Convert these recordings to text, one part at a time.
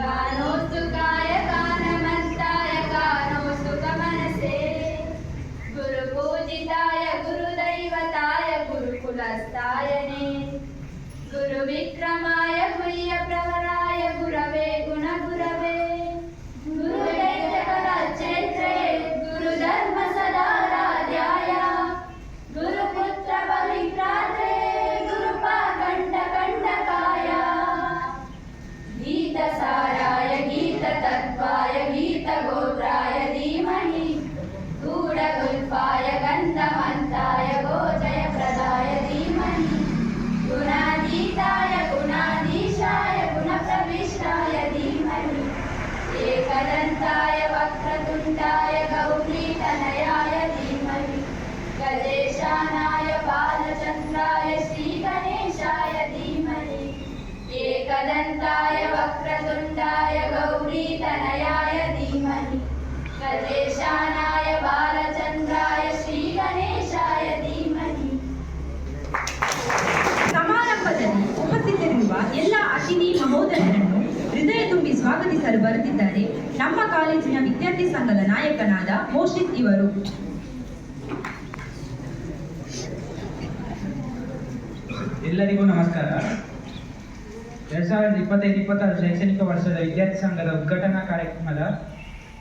I'm not Claro. वक्रतुण्डाय गौरीतनयाय धीमहि गजेशानाय बालचन्द्राय श्रीगणेशाय धीमहि ಸಮಾರಂಭದಲ್ಲಿ ಉಪಸ್ಥಿತರಿರುವ ಎಲ್ಲ ಅತಿಥಿ ಮಹೋದರರನ್ನು ಹೃದಯ ತುಂಬಿ ಸ್ವಾಗತಿಸಲು ಬರುತ್ತಿದ್ದಾರೆ ನಮ್ಮ ಕಾಲೇಜಿನ ವಿದ್ಯಾರ್ಥಿ ಸಂಘದ ನಾಯಕನಾದ ಮೋಷಿತ್ ಇವರು ಎಲ್ಲರಿಗೂ ನಮಸ್ಕಾರ ಎರಡ್ ಸಾವಿರದ ಇಪ್ಪತ್ತೈದು ಇಪ್ಪತ್ತಾರು ಶೈಕ್ಷಣಿಕ ವರ್ಷದ ವಿದ್ಯಾರ್ಥಿ ಸಂಘದ ಉದ್ಘಾಟನಾ ಕಾರ್ಯಕ್ರಮದ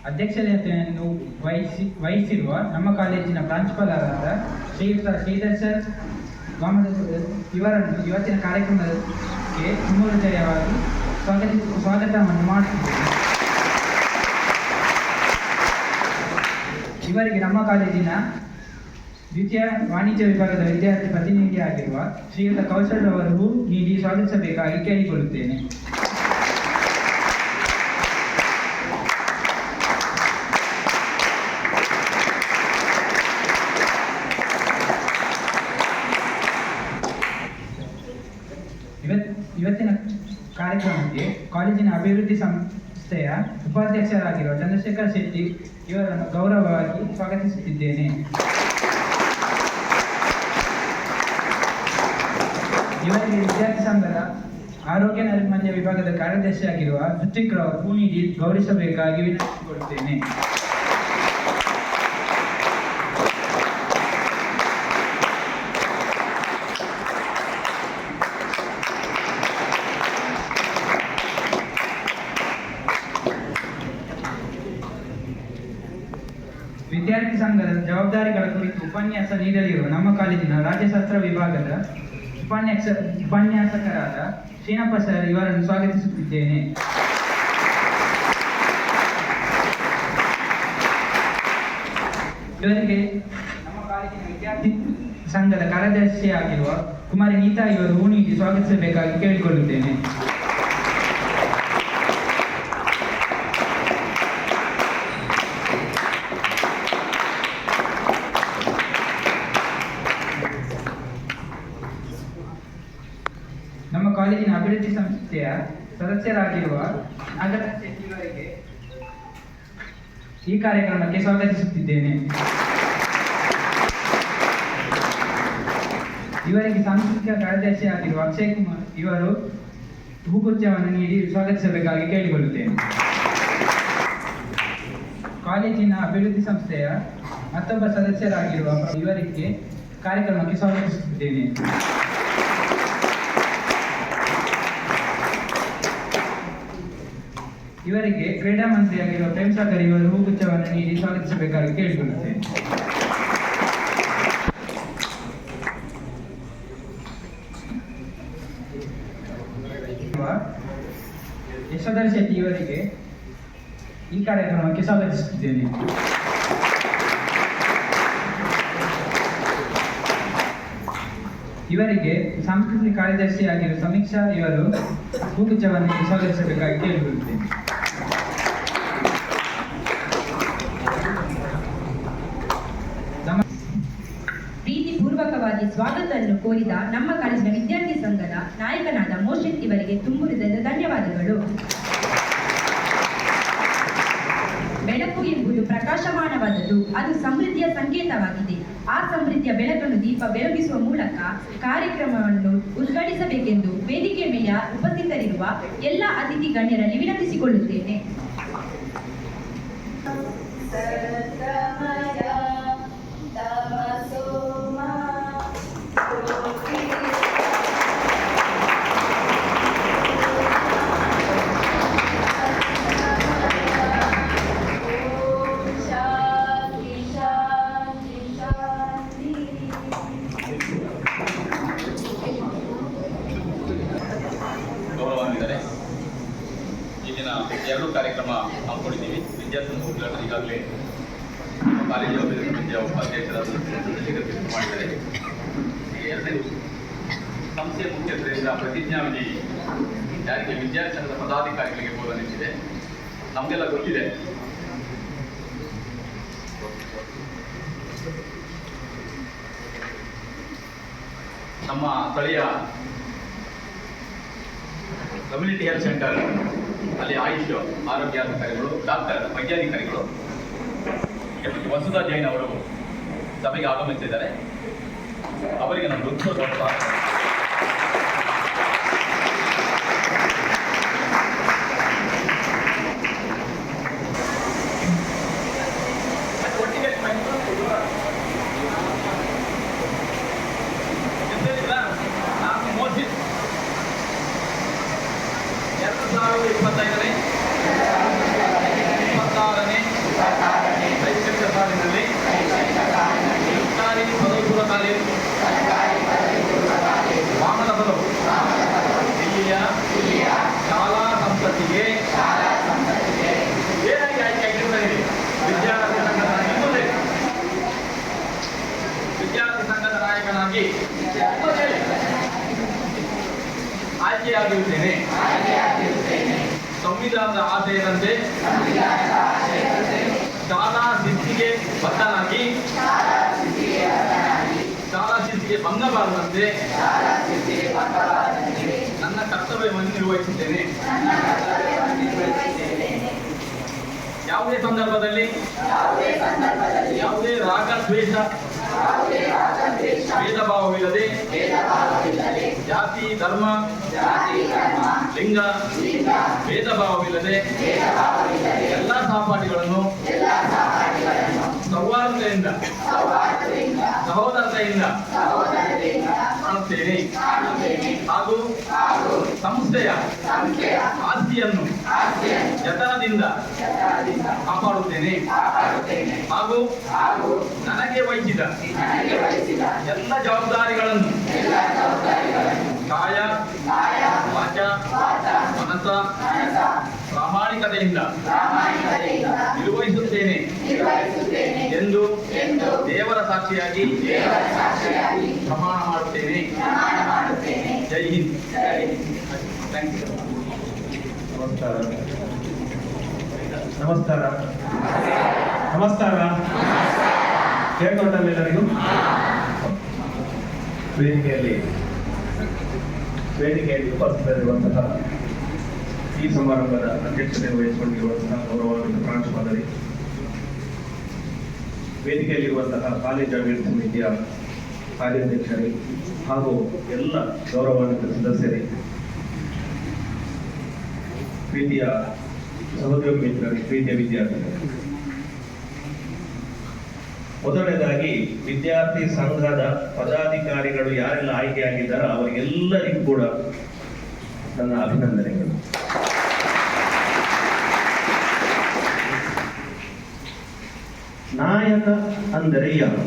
ಅಧ್ಯಕ್ಷತೆಯನ್ನು ವಹಿಸಿ, ವಹಿಸಿರುವ ನಮ್ಮ ಕಾಲೇಜಿನ ಪ್ರಾಂಶುಪಾಲರಾದ ಶ್ರೀಯುತ ಶ್ರೀಧರ್ ಸರ್ ಇವರನ್ನು ಇವತ್ತಿನ ಕಾರ್ಯಕ್ರಮಕ್ಕೆ ತುಂಬ ಸ್ವಾಗತ, ಸ್ವಾಗತವನ್ನು ಮಾಡುತ್ತಿದ್ದೇನೆ ಇವರಿಗೆ ನಮ್ಮ ಕಾಲೇಜಿನ ದ್ವಿತೀಯ ವಾಣಿಜ್ಯ ವಿಭಾಗದ ವಿದ್ಯಾರ್ಥಿ ಪ್ರತಿನಿಧಿಯಾಗಿರುವ ಶ್ರೀಯುತ ಕೌಶಲ್ ಅವರು ನೀಡಿ ಸ್ವಾಗತಿಸಬೇಕಾಗಿ ಕೇಳಿಕೊಳ್ಳುತ್ತೇನೆ ಇವತ್ ಇವತ್ತಿನ ಕಾರ್ಯಕ್ರಮಕ್ಕೆ ಕಾಲೇಜಿನ ಅಭಿವೃದ್ಧಿ ಸಂಸ್ಥೆಯ ಉಪಾಧ್ಯಕ್ಷರಾಗಿರುವ ಚಂದ್ರಶೇಖರ್ ಶೆಟ್ಟಿ ಇವರನ್ನು ಗೌರವವಾಗಿ ಸ್ವಾಗತಿಸುತ್ತಿದ್ದೇನೆ. ಇವರಿಗೆ ವಿದ್ಯಾರ್ಥಿ ಸಂಘದ ಆರೋಗ್ಯ ನೈರ್ಮಲ್ಯ ವಿಭಾಗದ ಕಾರ್ಯದರ್ಶಿಯಾಗಿರುವ ಋತ್ವಿಕ್ ರಾವ್ ನೀಡಿ ಗೌರವಿಸಬೇಕಾಗಿ ವಿನಂತಿಸಿಕೊಳ್ಳುತ್ತೇನೆ ವಿದ್ಯಾರ್ಥಿ ಸಂಘದ ಜವಾಬ್ದಾರಿಗಳ ಕುರಿತು ಉಪನ್ಯಾಸ ನೀಡಲಿರುವ ನಮ್ಮ ಕಾಲೇಜಿನ ರಾಜ್ಯಶಾಸ್ತ್ರ ವಿಭಾಗದ ಉಪನ್ಯಾಸ, ಉಪನ್ಯಾಸಕರಾದ ಶ್ರೀನಪ್ಪ ಸರ್ ಇವರನ್ನು ಸ್ವಾಗತಿಸುತ್ತಿದ್ದೇನೆ. ಇವರಿಗೆ ನಮ್ಮ ಕಾಲೇಜಿನ ವಿದ್ಯಾರ್ಥಿ ಸಂಘದ ಕಾರ್ಯದರ್ಶಿಯಾಗಿರುವ ಕುಮಾರಿ ನೀತಾ ಇವರು ಹೂ ಸ್ವಾಗತಿಸಬೇಕಾಗಿ ಕೇಳಿಕೊಳ್ಳುತ್ತೇನೆ ನಮ್ಮ ಕಾಲೇಜಿನ ಅಭಿವೃದ್ಧಿ ಸಂಸ್ಥೆಯ ಸದಸ್ಯರಾಗಿರುವ ನಾಗರಾಜ್ ಶೆಟ್ಟಿಯವರಿಗೆ ಈ ಕಾರ್ಯಕ್ರಮಕ್ಕೆ ಸ್ವಾಗತಿಸುತ್ತಿದ್ದೇನೆ. ಇವರಿಗೆ ಸಾಂಸ್ಕೃತಿಕ ಕಾರ್ಯದರ್ಶಿಯಾಗಿರುವ ಅಕ್ಷಯ್ ಕುಮಾರ್ ಇವರು ಹೂಗುಚ್ಛವನ್ನು ನೀಡಿ ಸ್ವಾಗತಿಸಬೇಕಾಗಿ ಕೇಳಿಕೊಳ್ಳುತ್ತೇನೆ. ಕಾಲೇಜಿನ ಅಭಿವೃದ್ಧಿ ಸಂಸ್ಥೆಯ ಮತ್ತೊಬ್ಬ ಸದಸ್ಯರಾಗಿರುವ ಇವರಿಗೆ ಕಾರ್ಯಕ್ರಮಕ್ಕೆ ಸ್ವಾಗತಿಸುತ್ತಿದ್ದೇನೆ. ಇವರಿಗೆ ಕ್ರೀಡಾ ಮಂತ್ರಿಯಾಗಿರುವ ಪ್ರೇಮ್ ಸಾಗರ್ ಇವರು ಹೂಗುಚ್ಛವನ್ನು ನೀಡಿ ಸ್ವಾಗತಿಸಬೇಕಾಗಿ ಕೇಳಿಕೊಳ್ಳುತ್ತೇನೆ. ಯಶೋಧರ್ ಶೆಟ್ಟಿ ಇವರಿಗೆ ಈ ಕಾರ್ಯಕ್ರಮಕ್ಕೆ ಸ್ವಾಗತಿಸುತ್ತಿದ್ದೇನೆ. ಇವರಿಗೆ ಸಾಂಸ್ಕೃತಿಕ ಕಾರ್ಯದರ್ಶಿಯಾಗಿರುವ ಸಮೀಕ್ಷಾ ಇವರು ಹೂಗುಚ್ಛವನ್ನು ಸ್ವಾಗತಿಸಬೇಕಾಗಿ ಕೇಳಿಕೊಳ್ಳುತ್ತೇನೆ ನಮ್ಮ ಪ್ರೀತಿಪೂರ್ವಕವಾಗಿ ನಮ್ಮ ಕಾಲೇಜಿನ ವಿದ್ಯಾರ್ಥಿ ಸಂಘದ ನಾಯಕನಾದ ಮೋಷನ್ ಇವರಿಗೆ ತುಂಬು ಧನ್ಯವಾದಗಳು. ಬೆಳಕು ಎಂಬುದು ಪ್ರಕಾಶಮಾನವಾದದ್ದು, ಅದು ಸಮೃದ್ಧಿಯ ಸಂಕೇತವಾಗಿದೆ. ಆ ಸಮೃದ್ಧಿಯ ಬೆಳಕನ್ನು ದೀಪ ಬೆಳಗಿಸುವ ಮೂಲಕ ಕಾರ್ಯಕ್ರಮವನ್ನು ಉದ್ಘಾಟಿಸಬೇಕೆಂದು ವೇದಿಕೆ ಮೇಲೆ ಉಪಸ್ಥಿತರಿರುವ ಎಲ್ಲ ಅತಿಥಿ ಗಣ್ಯರಲ್ಲಿ ವಿನಂತಿಸಿಕೊಳ್ಳುತ್ತೇನೆ. ಮುಖಂಡರು ಈಗಾಗಲೇ ಕಾಲೇಜು ಅಭಿವೃದ್ಧಿ ಉಪಾಧ್ಯಕ್ಷರಾದ ಕಿತ್ತು ಮಾಡಿದ್ದಾರೆ. ಎರಡನೇ ಸಂಸ್ಥೆಯ ಮುಖ್ಯಸ್ಥರಿಂದ ಪ್ರತಿಜ್ಞಾವಿಧಿ ಯಾರಿಗೆ ವಿದ್ಯಾರ್ಥಿ ಸಂಘದ ಪದಾಧಿಕಾರಿಗಳಿಗೆ ಬೋಧನಿಸಿದೆ ನಮಗೆಲ್ಲ ಗೊತ್ತಿದೆ. ನಮ್ಮ ಸ್ಥಳೀಯ ಕಮ್ಯುನಿಟಿ ಹೆಲ್ತ್ ಸೆಂಟರ್ ಅಲ್ಲಿ ಆಯುಷ್ ಆರೋಗ್ಯಾಧಿಕಾರಿಗಳು ಡಾಕ್ಟರ್ ವೈದ್ಯಾಧಿಕಾರಿಗಳು. ವಸುಧಾ ಜೈನ್ ಅವರು ಸಭೆಗೆ ಆಗಮಿಸಿದ್ದಾರೆ. ಅವರಿಗೆ ನಮ್ಮ ಹೃತ್ಪೂರ್ವಕ ಸ್ವಾಗತ. ಮತ್ತೆ ಒಟ್ಟಿಗೆ ಎಂತದಿಲ್ಲ? ನಾನು ಮೋದಿ ಎರಡು ಸಾವಿರದ ಇಪ್ಪತ್ತೈದನೇ ಇಪ್ಪತ್ತಾರನೇ ಶೈಕ್ಷಣಿಕ ಸಾಲಿನಲ್ಲಿ ಸರ್ಕಾರಿ ಪದವಿ ಪೂರ್ವ ಕಾಲೇಜು ವಾಮನ ಪದವು ಇಲ್ಲಿಯ ಶಾಲಾ ಸಂಸತ್ತಿಗೆ ಏನಾಗಿ ಆಯ್ಕೆ ಆಗಿರ್ತಾರೆ ವಿದ್ಯಾರ್ಥಿ ಸಂಘದ ಇನ್ನೊಂದೇ ವಿದ್ಯಾರ್ಥಿ ಸಂಘದ ನಾಯಕನಾಗಿ ಆಯ್ಕೆಯಾಗಿರುತ್ತೇನೆ ಸಂವಿಧಾನದ ಆಶಯದಂತೆ ಶಾಲಾ ಶಿಸ್ತಿಗೆ ಬದ್ಧನಾಗಿ ಶಾಲಾ ಶಿಸ್ತಿಗೆ ಭಂಗ ಬಾರದಂತೆ ನನ್ನ ನಿರ್ವಹಿಸುತ್ತೇನೆ ಯಾವುದೇ ಸಂದರ್ಭದಲ್ಲಿ ಯಾವುದೇ ರಾಗ ದ್ವೇಷ ಭೇದ ಭಾವವಿಲ್ಲದೆ ಜಾತಿ, ಧರ್ಮ, ಲಿಂಗ ಭೇದ ಭಾವವಿಲ್ಲದೆ ಎಲ್ಲ ಸಹಪಾಠಿಗಳನ್ನು ಸೌಹಾರ್ದತೆಯಿಂದ ಸಹೋದರತೆಯಿಂದ. ಕಾಣುತ್ತೇನೆ. ಹಾಗೂ ಸಂಸ್ಥೆಯ ಆಸ್ತಿಯನ್ನು ಜತನದಿಂದ ಕಾಪಾಡುತ್ತೇನೆ. ಹಾಗೂ ನನಗೆ ವಹಿಸಿದ ಎಲ್ಲ ಜವಾಬ್ದಾರಿಗಳನ್ನು ಕಾಯ, ವಾಚ ಮನಸ ಪ್ರಾಮಾಣಿಕತೆಯಿಂದ ನಿರ್ವಹಿಸುತ್ತೇನೆ ಎಂದು ದೇವರ ಸಾಕ್ಷಿಯಾಗಿ ಪ್ರಮಾಣ ಮಾಡುತ್ತೇನೆ. ಜೈ ಹಿಂದ್. ಥ್ಯಾಂಕ್ ಯು ನಮಸ್ಕಾರ. ನಮಸ್ಕಾರ. ನಮಸ್ಕಾರ. ಕೇಳ್ಕೊಂಡಲ್ಲ ಎಲ್ಲರಿಗೂ? ವೇದಿಕೆಯಲ್ಲಿ ವೇದಿಕೆಯಲ್ಲಿ ಉಪಸ್ಥಿತರಿರುವಂತಹ ಈ ಸಮಾರಂಭದ ಅಧ್ಯಕ್ಷತೆ ವಹಿಸಿಕೊಂಡಿರುವಂತಹ ಗೌರವಾನ್ವಿತ ಪ್ರಾಂಶುಪಾಲರಿ. ವೇದಿಕೆಯಲ್ಲಿರುವಂತಹ ಕಾಲೇಜು ಅಭಿವೃದ್ಧಿ ಸಮಿತಿಯ ಕಾರ್ಯಾಧ್ಯಕ್ಷರೇ ಹಾಗೂ ಎಲ್ಲ ಗೌರವಾನ್ವಿತ ಸದಸ್ಯರೇ. ಪ್ರೀತಿಯ ಸಹೋದ್ಯೋಗ ಮಿತ್ರರೇ, ಪ್ರೀತಿಯ ವಿದ್ಯಾರ್ಥಿಗಳೇ. ಮೊದಲನೇದಾಗಿ ವಿದ್ಯಾರ್ಥಿ ಸಂಘದ ಪದಾಧಿಕಾರಿಗಳು ಯಾರೆಲ್ಲ ಆಯ್ಕೆಯಾಗಿದ್ದಾರೋ ಅವರಿಗೆಲ್ಲರಿಗೂ ಕೂಡ ನನ್ನ ಅಭಿನಂದನೆಗಳು. ನಾಯಕ ಅಂದರೆ ಯಾರು?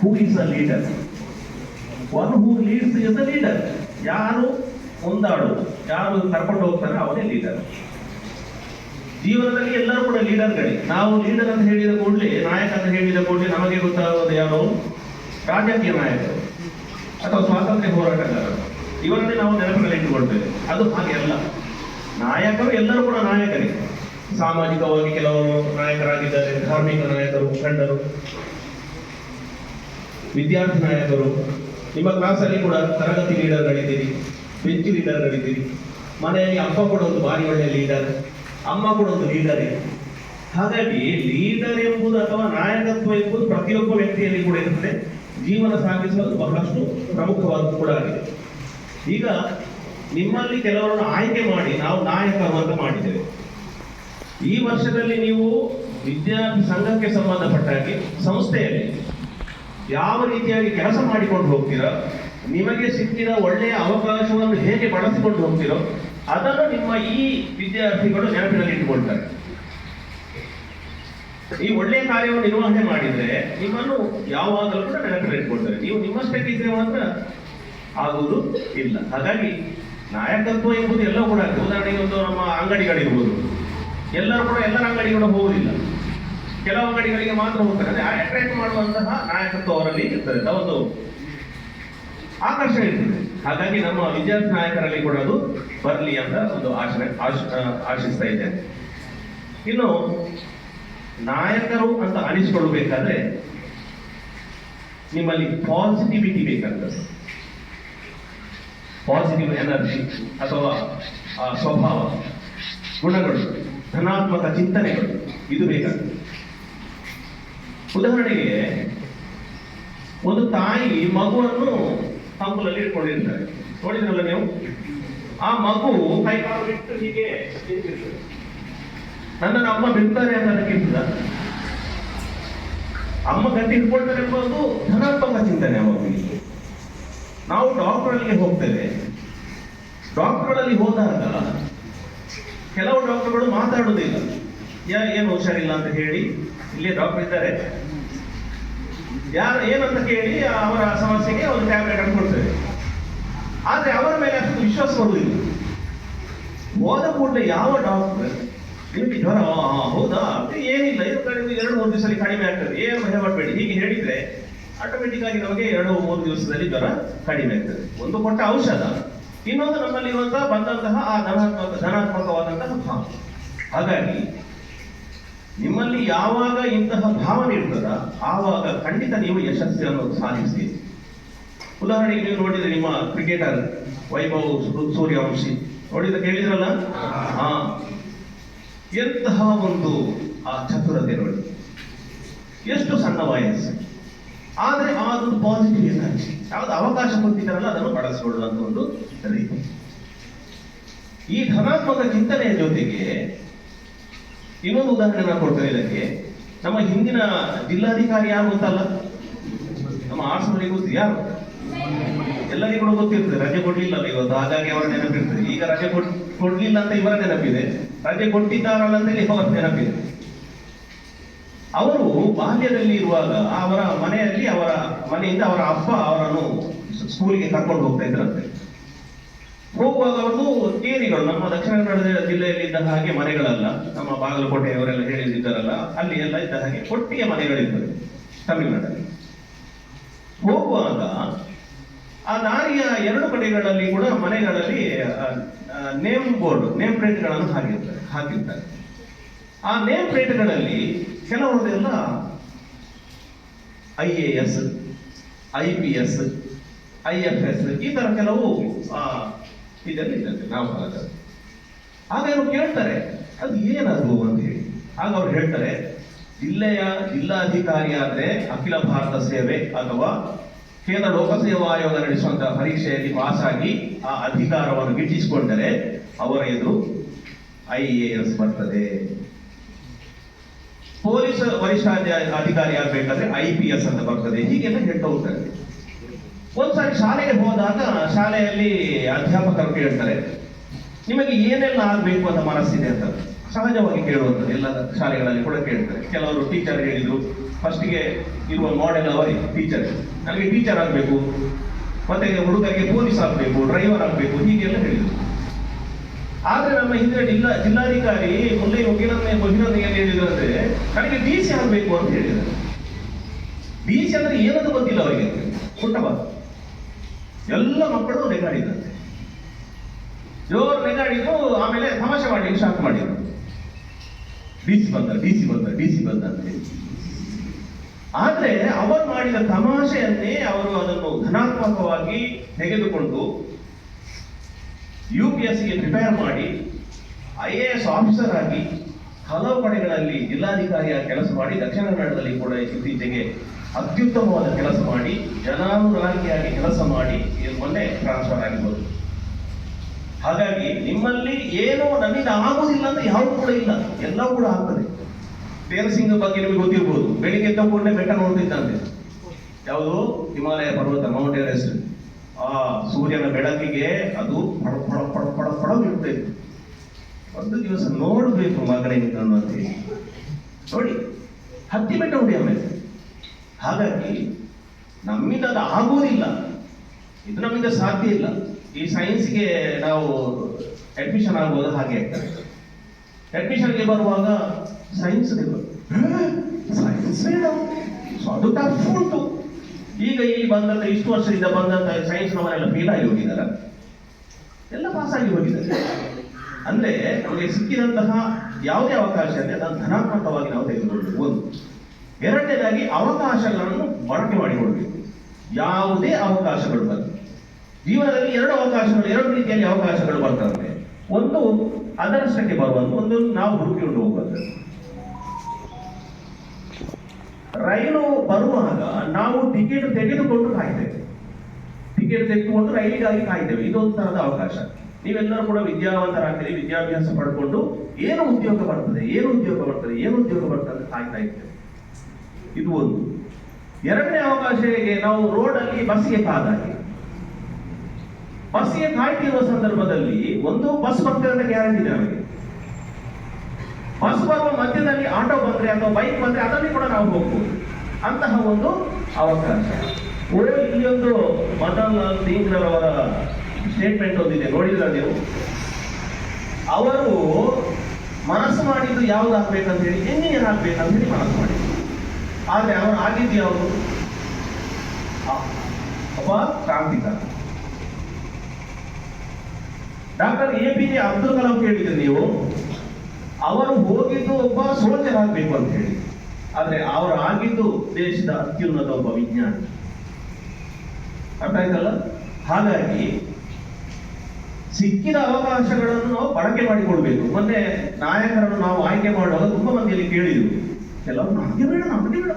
Who is a leader one who leads is a leader ಯಾರು ಮುಂದಾಡೋದು ಯಾರು ಕರ್ಕೊಂಡು ಹೋಗ್ತಾರೆ ಅವನೇ ಲೀಡರ್ ಜೀವನದಲ್ಲಿ ಎಲ್ಲರೂ ಕೂಡ ಲೀಡರ್ಗಳೇ ನಾವು ಲೀಡರ್ ಅಂತ ಹೇಳಿದ ಕೂಡಲೇ, ನಾಯಕ ಅಂತ ಹೇಳಿದ ಕೂಡಲೇ ನಮಗೆ ಗೊತ್ತಾಗೋದು ಯಾರು? ರಾಜಕೀಯ ನಾಯಕರು. ಅಥವಾ ಸ್ವಾತಂತ್ರ್ಯ ಹೋರಾಟಗಾರರು. ಇವರನ್ನೇ ನಾವು ನೆನಪಿನಲ್ಲಿ ಇಟ್ಟುಕೊಳ್ತೇವೆ ಅದು ಹಾಗೆ ಅಲ್ಲ. ನಾಯಕರು ಎಲ್ಲರೂ ಕೂಡ ನಾಯಕರೇ. ಸಾಮಾಜಿಕವಾಗಿ ಕೆಲವರು ನಾಯಕರಾಗಿದ್ದಾರೆ, ಧಾರ್ಮಿಕ ನಾಯಕರು, ಮುಖಂಡರು, ವಿದ್ಯಾರ್ಥಿ ನಾಯಕರು. ನಿಮ್ಮ ಕ್ಲಾಸಲ್ಲಿ ಕೂಡ ತರಗತಿ ಲೀಡರ್ಗಳಿದ್ದೀರಿ ಬೆಂಚ್ ಲೀಡರ್ಗಳಿದ್ದೀರಿ ಮನೆಯಲ್ಲಿ ಅಪ್ಪ ಕೂಡ ಒಂದು ಭಾರಿ ಒಳ್ಳೆಯ ಲೀಡರ್ ಅಮ್ಮ ಕೂಡ ಒಂದು ಲೀಡರೇ ಹಾಗಾಗಿ ಲೀಡರ್ ಎಂಬುದು ಅಥವಾ ನಾಯಕತ್ವ ಎಂಬುದು ಪ್ರತಿಯೊಬ್ಬ ವ್ಯಕ್ತಿಯಲ್ಲಿ ಕೂಡ ಇರುತ್ತದೆ. ಜೀವನ ಸಾಗಿಸಲು ಬಹಳಷ್ಟು ಪ್ರಮುಖವಾದ ಕೂಡ ಆಗಿದೆ. ಈಗ ನಿಮ್ಮಲ್ಲಿ ಕೆಲವರನ್ನು ಆಯ್ಕೆ ಮಾಡಿ ನಾವು ನಾಯಕರು ಅಂತ ಮಾಡಿದ್ದೇವೆ. ಈ ವರ್ಷದಲ್ಲಿ ನೀವು ವಿದ್ಯಾರ್ಥಿ ಸಂಘಕ್ಕೆ ಸಂಬಂಧಪಟ್ಟ ಹಾಗೆ ಸಂಸ್ಥೆಯಲ್ಲಿ ಯಾವ ರೀತಿಯಾಗಿ ಕೆಲಸ ಮಾಡಿಕೊಂಡು ಹೋಗ್ತೀರಾ, ನಿಮಗೆ ಸಿಕ್ಕಿದ ಒಳ್ಳೆಯ ಅವಕಾಶವನ್ನು ಹೇಗೆ ಬಳಸಿಕೊಂಡು ಹೋಗ್ತೀರೋ, ಅದನ್ನು ನಿಮ್ಮ ಈ ವಿದ್ಯಾರ್ಥಿಗಳು ನೆನಪಿನಲ್ಲಿ ಇಟ್ಟುಕೊಳ್ತಾರೆ. ಈ ಒಳ್ಳೆಯ ಕಾರ್ಯವನ್ನು ನಿರ್ವಹಣೆ ಮಾಡಿದ್ರೆ ನಿಮ್ಮನ್ನು ಯಾವಾಗಲೂ ಕೂಡ ನೆನಪಿನಲ್ಲಿ ಇಟ್ಕೊಳ್ತಾರೆ. ನೀವು ನಿಮ್ಮಷ್ಟಕ್ಕಿದ್ರೆ ಮಾತ್ರ ಆಗುವುದು ಇಲ್ಲ. ಹಾಗಾಗಿ ನಾಯಕತ್ವ ಎಂಬುದು ಎಲ್ಲ ಕೂಡ. ಉದಾಹರಣೆಗೆ ಒಂದು ನಮ್ಮ ಅಂಗಡಿಗಳಿರ್ಬೋದು. ಎಲ್ಲರೂ ಕೂಡ ಎಲ್ಲರ ಅಂಗಡಿ ಕೂಡ ಹೋಗುವುದಿಲ್ಲ ಕೆಲವು ಅಂಗಡಿಗಳಿಗೆ ಮಾತ್ರ ಹೋಗ್ತಾರೆ. ಅಟ್ರಾಕ್ಟ್ ಮಾಡುವಂತಹ ನಾಯಕತ್ವ ಅವರಲ್ಲಿ ಇರ್ತದೆ. ಒಂದು ಆಕರ್ಷಣೆ ಇರ್ತದೆ. ಹಾಗಾಗಿ ನಮ್ಮ ವಿದ್ಯಾರ್ಥಿ ನಾಯಕರಲ್ಲಿ ಕೂಡ ಅದು ಬರಲಿ ಅಂತ ಒಂದು ಆಶೆ ಆಶ್- ಆಶಿಸ್ತಾ ಇದೆ. ಇನ್ನು ನಾಯಕರು ಅಂತ ಅನಿಸ್ಕೊಳ್ಬೇಕಾದ್ರೆ ನಿಮ್ಮಲ್ಲಿ ಪಾಸಿಟಿವಿಟಿ ಬೇಕಾಗ್ತದೆ ಪಾಸಿಟಿವ್ ಎನರ್ಜಿ ಅಥವಾ ಸ್ವಭಾವ, ಗುಣಗಳು. ಧನಾತ್ಮಕ ಚಿಂತನೆ. ಇದು ಬೇಕಾಗ್ತದೆ ಉದಾಹರಣೆಗೆ, ಒಂದು ತಾಯಿ ಮಗುವನ್ನು ತಮ್ಮಲ್ಲಿ ಇಟ್ಕೊಂಡಿರ್ತಾರೆ. ನೋಡಿದ್ರಲ್ಲ ನೀವು? ಆ ಮಗು ಕೈ ಕಾಲು ಬಿಟ್ಟು ಹೀಗೆ ನನ್ನನ್ನು ಅಮ್ಮ ಬಿಡ್ತಾರೆ ಅನ್ನೋದಕ್ಕಿಂತ ಅಮ್ಮ ಗಂಟೆ ಇಟ್ಕೊಳ್ತಾರೆ ಎಂಬುದು ಧನಾತ್ಮಕ ಚಿಂತನೆ ಆ ಮಗುವಿಗೆ. ನಾವು ಅಲ್ಲಿಗೆ ಹೋಗ್ತೇವೆ. ಡಾಕ್ಟರ್ ಅಲ್ಲಿ ಹೋದಾಗ ಕೆಲವು ಡಾಕ್ಟರ್ಗಳು ಮಾತಾಡುವುದಿಲ್ಲ. ಯಾ, ಏನು ಹುಷಾರಿಲ್ಲ ಅಂತ ಹೇಳಿ ಇಲ್ಲಿ ಡಾಕ್ಟರ್ ಇದ್ದಾರೆ. ಯಾರು ಏನಂತ ಕೇಳಿ ಅವರ ಸಮಸ್ಯೆಗೆ ಒಂದು ಟ್ಯಾಬ್ಲೆಟ್ ಅನ್ನು ಕೊಡ್ತೇವೆ. ಆದ್ರೆ ಅವರ ಮೇಲೆ ಅಷ್ಟು ವಿಶ್ವಾಸ ಬರುವುದಿಲ್ಲ. ಹೋದ ಕೂಡಲೇ ಯಾವ ಡಾಕ್ಟರ್, ನಿಮಗೆ ಜ್ವರ ಹೌದಾ? ಏನಿಲ್ಲ ಎರಡು, ಮೂರು ದಿವಸದಲ್ಲಿ ಕಡಿಮೆ ಆಗ್ತದೆ. ಏನು ಭಯ ಮಾಡಬೇಡಿ ಹೀಗೆ ಹೇಳಿದ್ರೆ ಆಟೋಮೆಟಿಕ್ ಆಗಿ ನಮಗೆ ಎರಡು, ಮೂರು ದಿವಸದಲ್ಲಿ ಜ್ವರ ಕಡಿಮೆ ಆಗ್ತದೆ. ಒಂದು ಕೊಟ್ಟ ಔಷಧ. ಇನ್ನೊಂದು ನಮ್ಮಲ್ಲಿ ಇರುವಂತಹ ಬಂದಂತಹ ಆ ಧನಾತ್ಮಕ, ಧನಾತ್ಮಕವಾದಂತಹ ಭಾವ ಹಾಗಾಗಿ, ನಿಮ್ಮಲ್ಲಿ ಯಾವಾಗ ಇಂತಹ ಭಾವನೆ ಇರ್ತದ, ಆವಾಗ ಖಂಡಿತ ನೀವು ಯಶಸ್ಸನ್ನು ಸಾಧಿಸಿ. ಉದಾಹರಣೆಗೆ ನೀವು ನೋಡಿದ್ರೆ ನಿಮ್ಮ ಕ್ರಿಕೆಟರ್ ವೈಭವ್ ಸೂರ್ಯವಂಶಿ. ನೋಡಿದ ಕೇಳಿದ್ರಲ್ಲ ಹಾ. ಎಂತಹ ಒಂದು ಆ ಚತುರತೆ ನೋಡಿ. ಎಷ್ಟು ಸಣ್ಣ ವಯಸ್ಸು. ಆದ್ರೆ ಅದು ಪಾಸಿಟಿವ್ ಎನರ್ಜಿ ಯಾವ್ದು ಅವಕಾಶ ಕೊಟ್ಟಿದ್ದಾರಲ್ಲ ಅದನ್ನು ಬಳಸಿಕೊಳ್ಳುವಂತ ಒಂದು ರೀತಿ. ಈ ಧನಾತ್ಮಕ ಚಿಂತನೆಯ ಜೊತೆಗೆ ಇನ್ನೊಂದು ಉದಾಹರಣೆ ನಾನು ಕೊಡ್ತೇನೆ ಇದಕ್ಕೆ. ನಮ್ಮ ಹಿಂದಿನ ಜಿಲ್ಲಾಧಿಕಾರಿ ಯಾರು ಗೊತ್ತಲ್ಲ? ನಮ್ಮ ಆರ್ಸವರಿಗೆ ಗೊತ್ತು ಯಾರು? ಎಲ್ಲರಿಗೂ ಕೂಡ ಗೊತ್ತಿರ್ತದೆ, ರಜೆ ಕೊಡ್ಲಿಲ್ಲ ಇವತ್ತು, ಹಾಗಾಗಿ ಅವರ ನೆನಪಿರ್ತದೆ. ಈಗ ರಜೆ ಕೊಡ್, ಕೊಡ್ಲಿಲ್ಲ ಅಂತ ಇವರ ನೆನಪಿದೆ. ರಜೆ ಕೊಟ್ಟಿದ್ದಾರಲ್ಲ ಅಂತ ಹೇಳಿ ಅವರ ನೆನಪಿದೆ. ಅವರು ಬಾಲ್ಯದಲ್ಲಿ ಇರುವಾಗ ಅವರ ಮನೆಯಲ್ಲಿ ಅವರ ಮನೆಯಿಂದ ಅವರ ಅಪ್ಪ ಅವರನ್ನು ಸ್ಕೂಲಿಗೆ ಕರ್ಕೊಂಡು ಹೋಗ್ತಾ ಇದ್ರಂತೆ ಹೋಗುವಾಗ ಅವರು ತೇರಿಗಳು, ನಮ್ಮ ದಕ್ಷಿಣ ಕನ್ನಡ ಜಿಲ್ಲೆಯಲ್ಲಿ ಇದ್ದ ಹಾಗೆ ಮನೆಗಳಲ್ಲ. ನಮ್ಮ ಬಾಗಲಕೋಟೆ ಅವರೆಲ್ಲ ಹೇಳಿದ್ದಾರಲ್ಲ ಅಲ್ಲಿ ಎಲ್ಲ ಇದ್ದ ಹಾಗೆ ಒಟ್ಟಿಗೆ ಮನೆಗಳಿರ್ತವೆ ತಮಿಳುನಾಡಲ್ಲಿ. ಹೋಗುವಾಗ ಆ ದಾರಿಯ ಎರಡು ಕಡೆಗಳಲ್ಲಿ ಕೂಡ ಮನೆಗಳಲ್ಲಿ ನೇಮ್ ಬೋರ್ಡ್, ನೇಮ್ ಪ್ಲೇಟ್ಗಳನ್ನು ಹಾಕಿರ್ತಾರೆ ಹಾಕಿರ್ತಾರೆ. ಆ ನೇಮ್ ಪ್ಲೇಟ್ಗಳಲ್ಲಿ ಕೆಲವರದೆಲ್ಲ I A S, I P S, I F S ಈ ಥರ ಕೆಲವು ಇರ್ತದೆ ನಾವು ಆಗ ಇವರು ಕೇಳ್ತಾರೆ, ಅದು ಏನದು ಅಂತ ಹೇಳಿ. ಆಗ ಅವ್ರು ಹೇಳ್ತಾರೆ ಜಿಲ್ಲೆಯ ಜಿಲ್ಲಾಧಿಕಾರಿ ಆದ್ರೆ ಅಖಿಲ ಭಾರತ ಸೇವೆ ಅಥವಾ ಕೇಂದ್ರ ಲೋಕಸೇವಾ ಆಯೋಗ ನಡೆಸುವಂತಹ ಪರೀಕ್ಷೆಯಲ್ಲಿ ಪಾಸಾಗಿ ಆ ಅಧಿಕಾರವನ್ನು ಗಿಟ್ಟಿಸಿಕೊಂಡರೆ ಅವರ ಎದುರು ಐ ಎ ಎಸ್ ಬರ್ತದೆ. ಪೊಲೀಸ್ ವರಿಷ್ಠ ಅಧಿಕಾರಿ ಆಗ್ಬೇಕಾದ್ರೆ ಐ ಪಿ ಎಸ್ ಅಂತ ಬರ್ತದೆ. ಹೀಗೆಲ್ಲ ಹೇಳ್ತಾ ಹೋಗ್ತಾರೆ. ಒಂದ್ಸಾರಿ ಶಾಲೆಗೆ ಹೋದಾಗ ಶಾಲೆಯಲ್ಲಿ ಅಧ್ಯಾಪಕರು ಕೇಳ್ತಾರೆ, ನಿಮಗೆ ಏನೆಲ್ಲ ಆಗ್ಬೇಕು ಅಂತ ಮನಸ್ಸಿದೆ? ಅಂತ. ಸಹಜವಾಗಿ ಕೇಳುವಂಥದ್ದು ಎಲ್ಲ ಶಾಲೆಗಳಲ್ಲಿ ಕೂಡ ಕೇಳ್ತಾರೆ. ಕೆಲವರು ಟೀಚರ್ ಹೇಳಿದ್ರು. ಫಸ್ಟಿಗೆ ಇರುವ ಮಾಡೆಲ್ ಅವರೇ ಟೀಚರ್ ನನಗೆ ಟೀಚರ್ ಆಗಬೇಕು. ಮತ್ತೆ ಹುಡುಗರಿಗೆ ಪೊಲೀಸ್ ಆಗಬೇಕು ಡ್ರೈವರ್ ಆಗಬೇಕು, ಹೀಗೆಲ್ಲ ಹೇಳಿದ್ರು. ಆದ್ರೆ ನಮ್ಮ ಹಿಂದಿನ ಜಿಲ್ಲಾ ಜಿಲ್ಲಾಧಿಕಾರಿ ಮುಲ್ಲೈ ವಕೀಲರನ್ನೇ ಬಹಿರಂಗ ಹೇಳಿದ್ರು ಅಂದ್ರೆ ನನಗೆ ಡಿ ಸಿ ಆಗಬೇಕು ಅಂತ ಹೇಳಿದ್ರು. ಡಿ ಸಿ ಅಂದ್ರೆ ಏನದು ಗೊತ್ತಿಲ್ಲ ಅವರಿಗೆ. ಪುಟ್ಟವ. ಎಲ್ಲ ಮಕ್ಕಳು ನೆಗಾಡಿದಂತೆ ಜೋರು ನೆಗಾಡಿದ್ರು, ಆಮೇಲೆ ತಮಾಷೆ ಮಾಡಿ ಶಾಕ್ ಮಾಡಿದ್ರು. ಡಿ ಸಿ ಬಂದ, ಡಿ ಸಿ ಬಂದ, ಡಿ ಸಿ ಬಂದ ಅಂತ. ಆದ್ರೆ ಅವರು ಮಾಡಿದ ತಮಾಷೆಯನ್ನೇ ಅವರು ಅದನ್ನು ಧನಾತ್ಮಕವಾಗಿ ತೆಗೆದುಕೊಂಡು ಯು ಪಿ ಎಸ್ ಸಿಗೆ ಪ್ರಿಪೇರ್ ಮಾಡಿ ಐ ಎ ಎಸ್ ಆಫೀಸರ್ ಆಗಿ ಹಲವು ಕಡೆಗಳಲ್ಲಿ ಜಿಲ್ಲಾಧಿಕಾರಿಯಾಗಿ ಕೆಲಸ ಮಾಡಿ, ದಕ್ಷಿಣ ಕನ್ನಡದಲ್ಲಿ ಕೂಡ ಇತ್ತೀಚೆಗೆ ಅತ್ಯುತ್ತಮವಾದ ಕೆಲಸ ಮಾಡಿ, ಜನಾನುರಾಗಿಯಾಗಿ ಕೆಲಸ ಮಾಡಿ ಮೊನ್ನೆ ಟ್ರಾನ್ಸ್ಫರ್ ಆಗಿರ್ಬೋದು. ಹಾಗಾಗಿ ನಿಮ್ಮಲ್ಲಿ ಏನೋ ನನ್ನಿಂದ ಆಗುವುದಿಲ್ಲ ಅಂತ ಯಾವ ಕೂಡ ಇಲ್ಲ. ಎಲ್ಲವೂ ಕೂಡ ಆಗ್ತದೆ. ತೇರ್ ಸಿಂಗ್ ಬಗ್ಗೆ ನಿಮಗೆ ಗೊತ್ತಿರ್ಬೋದು. ಬೆಳಿಗ್ಗೆ ತಗೊಂಡೆ ಬೆಟ್ಟ ನೋಡ್ತಿದ್ದಂತೆ. ಯಾವುದು? ಹಿಮಾಲಯ ಪರ್ವತ ಮೌಂಟ್ ಎವರೆಸ್ಟ್ ಆ ಸೂರ್ಯನ ಬೆಳಕಿಗೆ ಅದು ಪಡ ಪಡ ಪಡ ಪಡ ಪಡ ಒಂದು ದಿವಸ ನೋಡಬೇಕು ಮಗನೇ ನಿನ್ನನ್ನು ಅಂತ ಹೇಳಿ. ನೋಡಿ, ಹತ್ತಿ ಬೆಟ್ಟ ಹೊಡಿ ಆಮೇಲೆ. ಹಾಗಾಗಿ ನಮ್ಮಿಂದ ಅದು ಆಗೋದಿಲ್ಲ. ಇದು ನಮ್ಮಿಂದ ಸಾಧ್ಯ ಇಲ್ಲ. ಈ ಸೈನ್ಸ್ಗೆ ನಾವು ಅಡ್ಮಿಷನ್ ಆಗುವಾಗ ಹಾಗೆ. ಆಗ್ತದೆ ಅಡ್ಮಿಷನ್ಗೆ ಬರುವಾಗ ಸೈನ್ಸ್ ಸೈನ್ಸ್ ಅದು ಟಫ್ ಉಂಟು. ಈಗ ಇಲ್ಲಿ ಬಂದಂತ ಇಷ್ಟು ವರ್ಷದಿಂದ ಬಂದಂತ ಸೈನ್ಸ್ ನವರೆಲ್ಲ ಫೇಲ್ ಆಗಿ ಹೋಗಿದಾರ ಎಲ್ಲ ಪಾಸ್ ಆಗಿ ಹೋಗಿದ್ದಾರೆ. ಅಂದ್ರೆ ನಮಗೆ ಸಿಕ್ಕಿದಂತಹ ಯಾವುದೇ ಅವಕಾಶ ಅಂದ್ರೆ ಅದನ್ನು ಧನಾತ್ಮಕವಾಗಿ ನಾವು ತೆಗೆದುಕೊಳ್ಬೇಕು ಒಂದು. ಎರಡನೇದಾಗಿ ಅವಕಾಶಗಳನ್ನು ಬಳಕೆ ಮಾಡಿಕೊಳ್ಬೇಕು ಯಾವುದೇ ಅವಕಾಶಗಳು ಬರ್ತವೆ ಜೀವನದಲ್ಲಿ ಎರಡು ಅವಕಾಶಗಳು, ಎರಡು ರೀತಿಯಲ್ಲಿ ಅವಕಾಶಗಳು ಬರ್ತವೆ. ಒಂದು ಅದರಷ್ಟಕ್ಕೆ ಬರುವಂತ ಒಂದು ನಾವು ಹುಡುಕಿಕೊಂಡು ಹೋಗುವಂಥದ್ದು. ರೈಲು ಬರುವಾಗ ನಾವು ಟಿಕೆಟ್ ತೆಗೆದುಕೊಂಡು ಕಾಯ್ತೇವೆ. ಟಿಕೆಟ್ ತೆಗೆದುಕೊಂಡು ರೈಲಿಗಾಗಿ ಕಾಯ್ತೇವೆ. ಇದೊಂದು ತರದ ಅವಕಾಶ. ನೀವೆಲ್ಲರೂ ಕೂಡ ವಿದ್ಯಾವಂತರಾಗ್ತೀರಿ, ವಿದ್ಯಾಭ್ಯಾಸ ಪಡ್ಕೊಂಡು ಏನು ಉದ್ಯೋಗ ಬರ್ತದೆ, ಏನು ಉದ್ಯೋಗ ಬರ್ತದೆ, ಏನು ಉದ್ಯೋಗ ಬರ್ತದೆ ಕಾಯ್ತಾ ಇರ್ತೇವೆ ಇದು ಒಂದು. ಎರಡನೇ ಅವಕಾಶ ಹೇಗೆ ನಾವು ರೋಡ್ ಅಲ್ಲಿ ಬಸ್ಗೆ ಕಾದಾಗಿ. ಬಸ್ಗೆ ಕಾಯ್ತಿರುವ ಸಂದರ್ಭದಲ್ಲಿ ಒಂದು ಬಸ್ ಬರ್ತದೆ ಗ್ಯಾರಂಟಿ ನಮಗೆ. ಬಸ್ ಬರುವ ಮಧ್ಯದಲ್ಲಿ ಆಟೋ ಬಂದ್ರೆ ಅಥವಾ ಬೈಕ್ ಬಂದ್ರೆ ಅದನ್ನೇ ಕೂಡ ನಾವು ಹೋಗ್ಬೋದು. ಅಂತಹ ಒಂದು ಅವಕಾಶ. ಓ ಇಲ್ಲಿ ಒಂದು ಮದನ್ ಲಾಲ್ ಅವರ ಸ್ಟೇಟ್ಮೆಂಟ್ ಒಂದಿದೆ ನೋಡಿಲ್ಲ ನೀವು? ಅವರು ಮನಸ್ಸು ಮಾಡಿದ್ದು ಯಾವ್ದು ಹಾಕ್ಬೇಕಂತ ಹೇಳಿ ಎಂಜಿನಿಯರ್ ಹಾಕ್ಬೇಕಂತ ಹೇಳಿ ಮನಸ್ಸು ಮಾಡಿದ್ರು. ಆದ್ರೆ ಅವನು ಆಗಿದ್ದು ಯಾವುದು ಒಬ್ಬ ಕ್ರಾಂತಿಕಾರ doctor A P J Abdul Kalam ಕೇಳಿದ್ರೆ ನೀವು? ಅವರು ಹೋಗಿದ್ದು ಒಬ್ಬ ಸೋಲ್ಜರ್ ಆಗ್ಬೇಕು ಅಂತ ಹೇಳಿ. ಆದ್ರೆ ಅವರು ಆಗಿದ್ದು ದೇಶದ ಅತ್ಯುನ್ನತ ಒಬ್ಬ ವಿಜ್ಞಾನಿ. ಅರ್ಥ ಆಯ್ತಲ್ಲ? ಹಾಗಾಗಿ ಸಿಕ್ಕಿದ ಅವಕಾಶಗಳನ್ನು ನಾವು ಬಳಕೆ ಮಾಡಿಕೊಳ್ಬೇಕು. ಮೊನ್ನೆ ನಾಯಕರನ್ನು ನಾವು ಆಯ್ಕೆ ಮಾಡುವಾಗ ತುಂಬಾ ಮಂದಿಯಲ್ಲಿ ಕೇಳಿದ್ರು. ಕೆಲವರು, ನಮಗೆ ಬೇಡ ನಮಗೆ ಬೇಡ.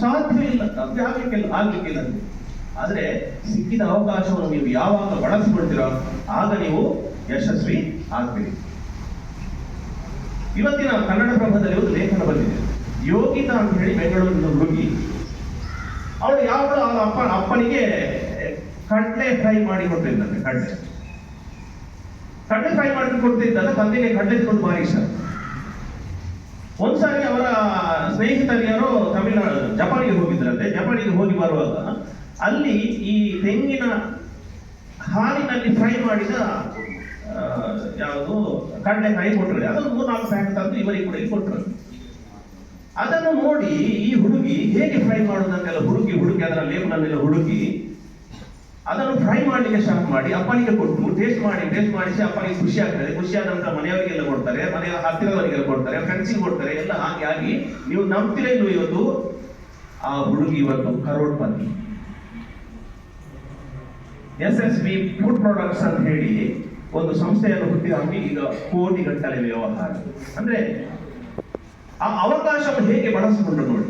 ಸಾಧ್ಯ ಇಲ್ಲ, ನಮಗೆ ಆಗ್ಲಿಕ್ಕಿಲ್ಲ ಆಗ್ಲಿಕ್ಕಿಲ್ಲ ಆದ್ರೆ ಸಿಕ್ಕಿದ ಅವಕಾಶವನ್ನು ನೀವು ಯಾವಾಗ ಬಳಸಿಕೊಳ್ತೀರೋ, ಆಗ ನೀವು ಯಶಸ್ವಿ ಆಗ್ತೀರಿ ಇವತ್ತಿನ ಕನ್ನಡ ಪ್ರಭದಲ್ಲಿ ಒಂದು ಲೇಖನ ಬಂದಿದೆ. ಯೋಗಿತಾ ಅಂತ ಹೇಳಿ ಬೆಂಗಳೂರಿನ ಹುಡುಗಿ. ಅವಳು ಯಾವಳು ಅವಳ ಅಪ್ಪ, ಅಪ್ಪನಿಗೆ ಕಡಲೆ ಫ್ರೈ ಮಾಡಿ ಕೊಟ್ಟಿದ್ದಂತೆ, ಕಡಲೆ. ಕಡಲೆ ಫ್ರೈ ಮಾಡಿ ಕೊಡ್ತಿದ್ದಾಗ ತಂದೆಗೆ ಕಡಲೆ ಕೊಟ್ಟು ಭಾರಿ ಇಷ್ಟ. ಒಂದ್ಸಾರಿ ಅವರ ಸ್ನೇಹಿತರಿಯರು ತಮಿಳುನಾಡು ಜಪಾನಿಗೆ ಹೋಗಿದ್ರಂತೆ. ಜಪಾನಿಗೆ ಹೋಗಿ ಬರುವಾಗ ಅಲ್ಲಿ ಈ ತೆಂಗಿನ ಹಾಲಿನಲ್ಲಿ ಫ್ರೈ ಮಾಡಿದ ಯಾವುದು ಕಡಲೆಕಾಯಿ ಕೊಟ್ಟರು ಅದನ್ನು ಮೂರು ನಾಲ್ಕು ಪ್ಯಾಕ್ ತಂದು ಇವರಿಗೆ ಕೂಡ ಕೊಟ್ಟರು ಅದನ್ನು ನೋಡಿ ಈ ಹುಡುಗಿ ಹೇಗೆ ಫ್ರೈ ಮಾಡೋದನ್ನೆಲ್ಲ ಹುಡುಕಿ ಹುಡುಕಿ, ಅದರ ಲೇಬಲನ್ನೆಲ್ಲ ಹುಡುಕಿ, ಅದನ್ನು ಫ್ರೈ ಮಾಡಲಿಕ್ಕೆ ಸ್ಟಾರ್ಟ್ ಮಾಡಿ, ಅಪ್ಪನಿಗೆ ಕೊಟ್ಟು ಟೇಸ್ಟ್ ಮಾಡಿ ಟೇಸ್ಟ್ ಮಾಡಿಸಿ ಅಪ್ಪನಿಗೆ ಖುಷಿ ಆಗ್ತದೆ. ಖುಷಿ ಆದ ನಂತರ ಮನೆಯವರಿಗೆಲ್ಲ ಕೊಡ್ತಾರೆ, ಮನೆಯ ಹತ್ತಿರದವರಿಗೆಲ್ಲ ಕೊಡ್ತಾರೆ ಫ್ರೆಂಡ್ಸಿಗೆ ಕೊಡ್ತಾರೆ, ಎಲ್ಲ ಹಾಗೆ ಆಗಿ ನೀವು ನಂಬ್ತಿರೇ ಇಲ್ವೋ ಇವತ್ತು? ಆ ಹುಡುಗಿ ಇವತ್ತು crorepati. S S B food products ಅಂತ ಹೇಳಿ ಒಂದು ಸಂಸ್ಥೆಯನ್ನು ಹುಟ್ಟಿದಾಗಿ ಈಗ ಕೋಟಿ ಗಟ್ಟಲೆ ವ್ಯವಹಾರ. ಅಂದ್ರೆ ಆ ಅವಕಾಶವನ್ನು ಹೇಗೆ ಬಳಸಿಕೊಂಡು ನೋಡಿ.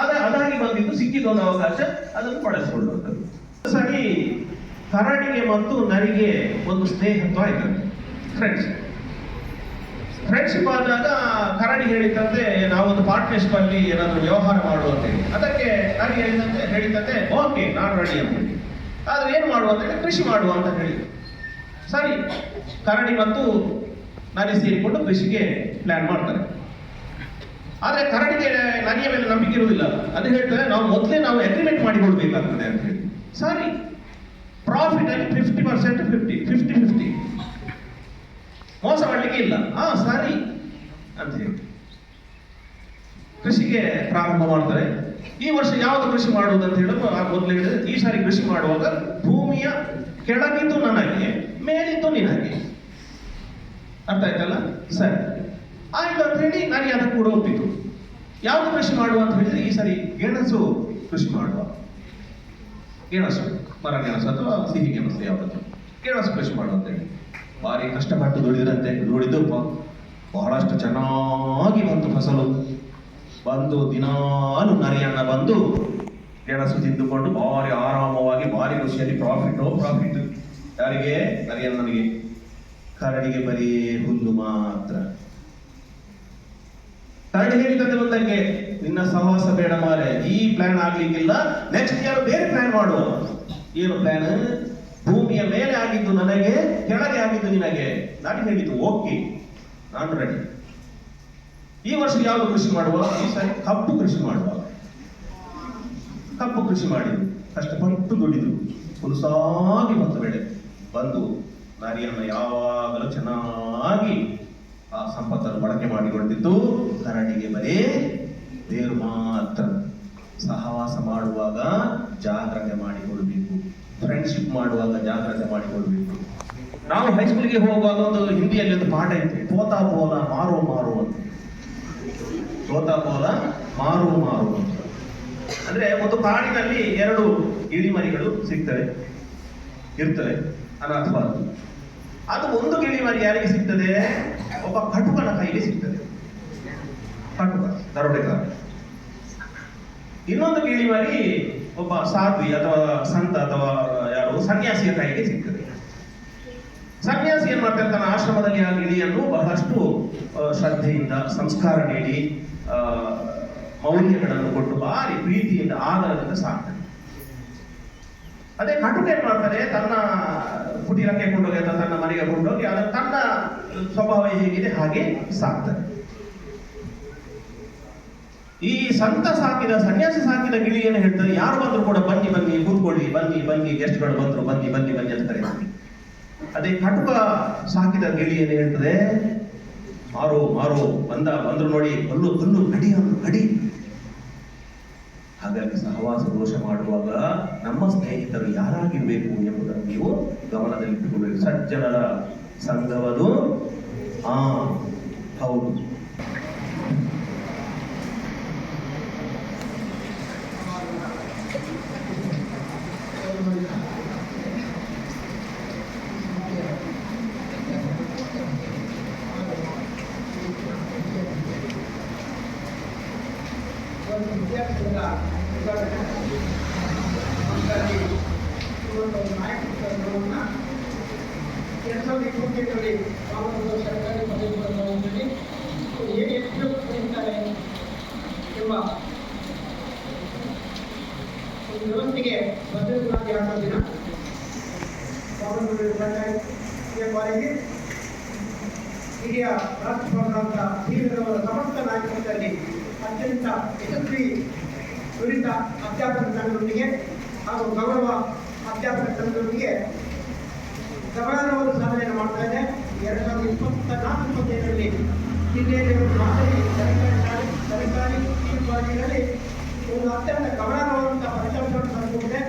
ಆದರೆ ಅದಾಗಿ ಬಂದಿದ್ದು ಸಿಕ್ಕಿದ ಒಂದು ಅವಕಾಶ, ಅದನ್ನು ಬಳಸಿಕೊಳ್ಳುವಂಥದ್ದು ಸರಿ ಕರಡಿಗೆ ಮತ್ತು ನರಿಗೆ ಒಂದು ಸ್ನೇಹತ್ವ ಇದೆ ಫ್ರೆಂಡ್ಸ್ ಫ್ರೆಂಡ್ಶಿಪ್ ಆದಾಗ ಕರಡಿ ಹೇಳಿದಂತೆ ನಾವೊಂದು ಪಾರ್ಟ್ನರ್ಶಿಪ್ ಅಲ್ಲಿ ಏನಾದರೂ ವ್ಯವಹಾರ ಮಾಡುವಂತೇಳಿ ಅದಕ್ಕೆ ನರಿ ಹೇಳಿದಂತೆ ಹೇಳಿದಂತೆ ಓಕೆ ನಾನು ರೆಡಿ ಅಂತ ಆದ್ರೆ ಏನು ಮಾಡುವ ಅಂತ ಹೇಳಿ, ಕೃಷಿ ಮಾಡುವ ಅಂತ ಹೇಳಿ ಸರಿ, ಕರಡಿ ಮತ್ತು ನರಿ ಸೇರಿಕೊಂಡು ಕೃಷಿಗೆ ಪ್ಲಾನ್ ಮಾಡ್ತಾರೆ. ಆದರೆ ಕರಡಿಗೆ ನರಿಯ ಮೇಲೆ ನಂಬಿಕೆ ಇರುವುದಿಲ್ಲ. ಅದು ಹೇಳ್ತಾರೆ, ನಾವು ಮೊದಲೇ ನಾವು ಅಗ್ರಿಮೆಂಟ್ ಮಾಡಿಕೊಳ್ಬೇಕಾಗ್ತದೆ ಅಂತ ಹೇಳಿ. ಸರಿ ಪ್ರಾಫಿಟ್ ಅಲ್ಲಿ fifty percent fifty fifty fifty ಮೋಸ ಮಾಡಲಿಕ್ಕೆ ಇಲ್ಲ. ಹಾ ಸರಿ ಅಂತ ಹೇಳಿ. ಕೃಷಿಗೆ ಪ್ರಾರಂಭ ಮಾಡ್ತಾರೆ. ಈ ವರ್ಷ ಯಾವುದು ಕೃಷಿ ಮಾಡುವುದಂತ ಆ ಮೊದಲು ಹೇಳಿದ್ರೆ ಈ ಸಾರಿ ಕೃಷಿ ಮಾಡುವಾಗ ಭೂಮಿಯ ಕೆಳಗಿದ್ದು ನನಗೆ ಮೇಲಿದ್ದು ನಿನಗೆ. ಅರ್ಥ ಆಯ್ತಲ್ಲ? ಸರಿ. ಆಯ್ತು ಅಂತ ಹೇಳಿ ನನಗೆ ಅದಕ್ಕೆ ಕೂಡ ಒಪ್ಪಿತು ಯಾವುದು ಕೃಷಿ ಮಾಡುವ ಅಂತ ಹೇಳಿದ್ರೆ ಈ ಸರಿ ಗೆಣಸು ಕೃಷಿ ಮಾಡುವ. ಗೆಣಸು, ಮರ ಗೆಣಸು ಅಥವಾ ಸಿಹಿ ಗೆಣಸು ಯಾವುದು ಗೆಣಸು ಕೃಷಿ ಮಾಡುವ ಅಂತ ಹೇಳಿ. ಭಾರಿ ಕಷ್ಟಪಟ್ಟು ದುಡಿದ್ರಂತೆ ದುಡಿದು ಬಹಳಷ್ಟು ಚೆನ್ನಾಗಿ ಬಂತು ಫಸಲು. ಬಂದು ದಿನಾಲು ನರಿಯಣ್ಣ ಬಂದು ಗೆಣಸು ತಿಂದುಕೊಂಡು ಭಾರಿ ಆರಾಮವಾಗಿ ಭಾರಿ ಖುಷಿಯಲ್ಲಿ ಪ್ರಾಫಿಟ್ ಪ್ರಾಫಿಟ್ ಯಾರಿಗೆ? ನನಗೆ ಕರಡಿಗೆ ಬರೀ ಹುಲ್ಲು ಮಾತ್ರ. ಕರಡಿ ಹೇಳಿದಂತೆ ಒಂದಕ್ಕೆ ನಿನ್ನ ಸಹವಾಸ ಬೇಡ ಮಾರೆ. ಈ ಪ್ಲಾನ್ ಆಗ್ಲಿಕ್ಕಿಲ್ಲ. ನೆಕ್ಸ್ಟ್ ಇಯರ್ ಬೇರೆ ಪ್ಲಾನ್ ಮಾಡುವ ಏನು ಪ್ಲಾನ್ ಭೂಮಿಯ ಮೇಲೆ ಆಗಿದ್ದು ನನಗೆ, ಕೆಳಗೆ ಆಗಿದ್ದು ನಿನಗೆ. ನಾನು ಹೇಳಿದ್ದು ಓಕೆ ನಾನು ರೆಡಿ ಈ ವರ್ಷ ಯಾವ ಕೃಷಿ ಮಾಡುವ? ಈ ಸಾರಿ ಕಬ್ಬು ಕೃಷಿ ಮಾಡುವ. ಕಬ್ಬು ಕೃಷಿ ಮಾಡಿದ್ರು. ಕಷ್ಟಪಟ್ಟು ದುಡಿದ್ರು. ಒಂದು ಸಾಗಿ ಬಂತು ಬೆಳೆ ಬಂದು ನಾರಿಯನ್ನು ಯಾವಾಗಲೂ ಚೆನ್ನಾಗಿ ಆ ಸಂಪತ್ತನ್ನು ಬಳಕೆ ಮಾಡಿಕೊಂಡಿದ್ದು ಕರಡಿಗೆ ಬರೀ ದೇವರು ಮಾತ್ರ. ಸಹವಾಸ ಮಾಡುವಾಗ ಜಾಗ್ರತೆ ಮಾಡಿಕೊಳ್ಬೇಕು. ಫ್ರೆಂಡ್ಶಿಪ್ ಮಾಡುವಾಗ ಜಾಗ್ರತೆ ಮಾಡಿಕೊಳ್ಬೇಕು. ನಾವು ಹೈಸ್ಕೂಲ್ಗೆ ಹೋಗುವಾಗ ಒಂದು ಹಿಂದಿಯಲ್ಲಿ ಒಂದು ಪಾಠ ಇತ್ತು ಪೋತಾ ಪೋಲ ಮಾರೋ ಮಾರೋ ಅಂತ. ಪೋತಾ ಪೋಲ ಮಾರೋ ಮಾರು ಅಂತ. ಅಂದ್ರೆ ಒಂದು ಕಾಡಿನಲ್ಲಿ ಎರಡು ಇಳಿಮರಿಗಳು ಸಿಗ್ತವೆ, ಇರ್ತವೆ. ಅನಾಥವಾದ ಅದು ಒಂದು ಗಿಳಿಮರಿ ಯಾರಿಗೆ ಸಿಗ್ತದೆ? ಒಬ್ಬ ಕಟುಕನ ಕೈಗೆ ಸಿಗ್ತದೆ. ಕಟುಕ, ದರೋಡೆಗಾರ. ಇನ್ನೊಂದು ಗಿಳಿಮರಿ ಒಬ್ಬ ಸಾಧ್ವಿ ಅಥವಾ ಸಂತ ಅಥವಾ ಯಾರು ಸನ್ಯಾಸಿಯ ಕೈಗೆ ಸಿಗ್ತದೆ. ಸನ್ಯಾಸಿ ಏನ್ ಮಾಡ್ತಾರೆ? ತನ್ನ ಆಶ್ರಮದಲ್ಲಿ ಆ ಗಿಳಿಯನ್ನು ಬಹಳಷ್ಟು ಶ್ರದ್ಧೆಯಿಂದ, ಸಂಸ್ಕಾರ ನೀಡಿ ಮೌಲ್ಯಗಳನ್ನು ಕೊಟ್ಟು ಭಾರಿ ಪ್ರೀತಿಯಿಂದ ಆಧಾರದಿಂದ ಸಾಕ್ತಾನೆ ಅದೇ ಕಟುಕ ಏನ್ ಮಾಡ್ತಾರೆ ತನ್ನ ಕುಟೀರಕ್ಕೆ ಕೊಂಡೋಗಿ ಅಥವಾ ತನ್ನ ಮನೆಗೆ ಕೊಂಡೋಗಿ ಅದನ್ನು ತನ್ನ ಸ್ವಭಾವ ಹೇಗಿದೆ ಹಾಗೆ ಸಾಕ್ತಾರೆ. ಈ ಸಂತ ಸಾಕಿದ, ಸನ್ಯಾಸಿ ಸಾಕಿದ ಗಿಳಿ ಏನು ಹೇಳ್ತಾರೆ, ಯಾರು ಬಂದ್ರು ಕೂಡ ಬನ್ನಿ ಬನ್ನಿ, ಕೂತ್ಕೊಳ್ಳಿ, ಬನ್ನಿ ಬನ್ನಿ, ಗೆಸ್ಟ್ಗಳು ಬಂದ್ರು, ಬನ್ನಿ ಬನ್ನಿ ಬನ್ನಿ ಅಂತ ಕರೀತಾರೆ ಅದೇ ಕಟುಕ ಸಾಕಿದ ಗಿಳಿ ಏನು ಹೇಳ್ತದೆ, ಮಾರೋ ಮಾರೋ, ಬಂದ, ಬಂದ್ರು ನೋಡಿ ಕಲ್ಲು ಕಲ್ಲು ಅಡಿ ಅಂದ್ರು ಕಡಿ ಹಾಗಾಗಿ ಸಹವಾಸ ದೋಷ ಮಾಡುವಾಗ ನಮ್ಮ ಸ್ನೇಹಿತರು ಯಾರಾಗಿರಬೇಕು ಎಂಬುದನ್ನು ನೀವು ಗಮನದಲ್ಲಿಟ್ಟುಕೊಳ್ಳಬೇಕು. ಸಜ್ಜನರ ಸಂಘವದು ಆ ಹೌದು. ನಾಯಕತ್ವವನ್ನು ಎರಡು ಸಾವಿರದ ಇಪ್ಪತ್ತೆಂಟರಲ್ಲಿ ಕಾಮನೂರು ಸರ್ಕಾರಿ ಪದವಿ ಹೇಗೆ ಕಲಿತಾರೆ ಎಂಬ ಒಂದು ವ್ಯವಸ್ಥೆಗೆ ಭದ್ರತೆಗಾಗಿ ಹಾಕೋ ದಿನ ಸರ್ಕಾರಿ ಬಾರಿಗೆ ಹಿರಿಯ ರಾಷ್ಟ್ರಪತಿಗಳಾದ ಧೀರರವರ ಸಮಸ್ತ ನಾಯಕತ್ವದಲ್ಲಿ ಅತ್ಯಂತ ಯಶಸ್ವಿ ನುರಿತ ಅಧ್ಯಾಪಕ ಹಾಗೂ ಗೌರವ ಅಧ್ಯಾಪಕ ತಂಡದೊಂದಿಗೆ ಗಮನಾರ್ಹವಾದ ಸಾಧನೆಯನ್ನು ಮಾಡ್ತಾ ಇದೆ. ಎರಡು ಸಾವಿರದ ಇಪ್ಪತ್ತ ನಾಲ್ಕು ಇಪ್ಪತ್ತೈದರಲ್ಲಿ ಜಿಲ್ಲೆಯಲ್ಲಿ ಒಂದು ಮಾದರಿ ಸರ್ಕಾರಿ ಶಾಲೆ ಸರ್ಕಾರಿ ಕಾಲೇಜಿನಲ್ಲಿ ಒಂದು ಅತ್ಯಂತ ಗಮನಾರ್ಹವಾದಂತಹ ಫಲಿತಾಂಶವನ್ನು ತಂದುಕೊಂಡಿದೆ